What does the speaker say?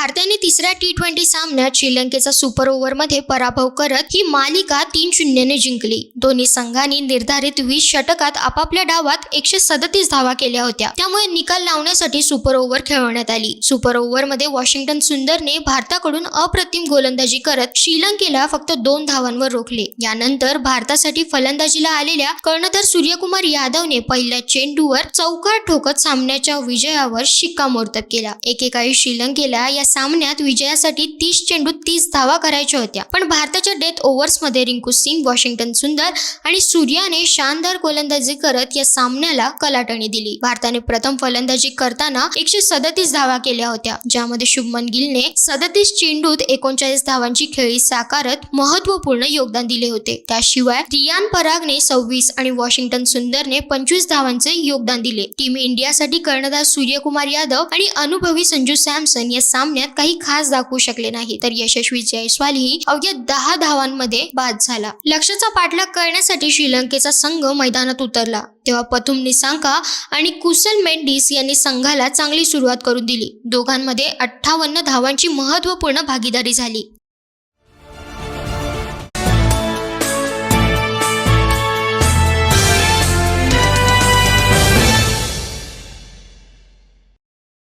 भारताने तिसऱ्या T twenty सामन्यात श्रीलंकेचा सुपर ओव्हरमध्ये पराभव करत ही मालिका तीन शून्यने जिंकली. दोन्ही संघांनी निर्धारित वीस षटकात आपापल्या डावात एकशे सदतीस धावा केल्या होत्या. त्यामुळे निकाल लावण्यासाठी सुपर ओव्हर खेळवण्यात आली. सुपर ओव्हरमध्ये वॉशिंग्टन सुंदरने भारताकडून अप्रतिम गोलंदाजी करत श्रीलंकेला फक्त दोन धावांवर रोखले. यानंतर भारतासाठी फलंदाजीला आलेल्या कर्णधार सूर्यकुमार यादवने पहिल्या चेंडूवर चौकार ठोकत सामन्याच्या विजयावर शिक्कामोर्तब केला. एकेकाळी श्रीलंकेला या सामन्यात विजयासाठी तीस चेंडूत तीस धावा करायच्या होत्या. पण भारताच्या डेथ ओव्हर्समध्ये रिंकू सिंग वॉशिंग्टन सुंदर आणि सूर्याने शानदार गोलंदाजी करत या सामन्याला कलाटणी दिली. भारताने प्रथम फलंदाजी करताना एकशे सदतीस धावा केल्या होत्या ज्यामध्ये शुभमन गिलने सदतीस चेंडूत एकोणचाळीस धावांची खेळी साकारत महत्त्वपूर्ण योगदान दिले होते. त्याशिवाय रियान परागने सव्वीस आणि वॉशिंग्टन सुंदरने पंचवीस धावांचे योगदान दिले. टीम इंडियासाठी कर्णधार सूर्यकुमार यादव आणि अनुभवी संजू सॅमसन या सामन्यात काही खास दाखवू शकले नाही. तर यशस्वी जयस्वाल ही अवघ्या दहा धावांमध्ये बाद झाला. लक्ष्याचा पाठलाग करण्यासाठी श्रीलंकेचा संघ मैदानात उतरला. तेव्हा पथुम निसांका आणि कुसल मेंडिस यांनी संघाला चांगली सुरुवात करून दिली. दोघांमध्ये अठ्ठावन्न धावांची महत्त्वपूर्ण भागीदारी झाली.